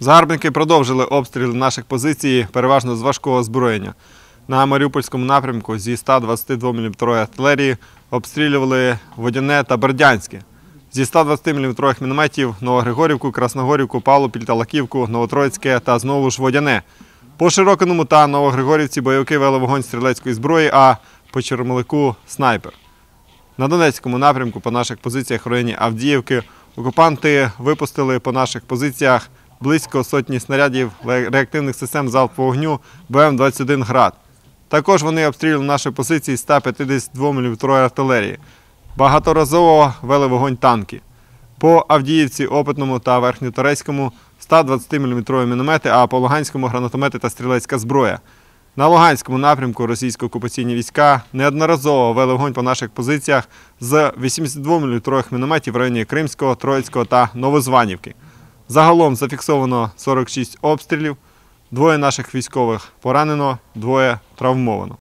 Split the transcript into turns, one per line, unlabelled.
Загарбники продовжили обстріли наших позицій, переважно з важкого озброєння. На Маріупольському напрямку зі 122 мм артилерії обстрілювали Водяне та Бердянське. Зі 120 мм мінометів Новогригорівку, Красногорівку, Павлопіль та Лаківку, Новотроїцьке та знову ж Водяне. По Широкиному та Новогригорівці бойовики вели вогонь стрілецької зброї, а по Чермелику снайпер. На Донецькому напрямку по наших позиціях в районі Авдіївки окупанти випустили по наших позиціях близько сотні снарядів реактивних систем залпового вогню БМ-21 «Град». Також вони обстрілювали наші позиції 152 мм артилерії. Багаторазово вели вогонь танки. По Авдіївці, Опитному та Верхньоторецькому 120 мм міномети, а по Луганському гранатомети та стрілецька зброя. На Луганському напрямку російсько-окупаційні війська неодноразово вели вогонь по наших позиціях з 82 мм мінометів в районі Кримського, Троїцького та Новозванівки. Загалом зафіксовано 46 обстрілів, двоє наших військових поранено, двоє травмовано.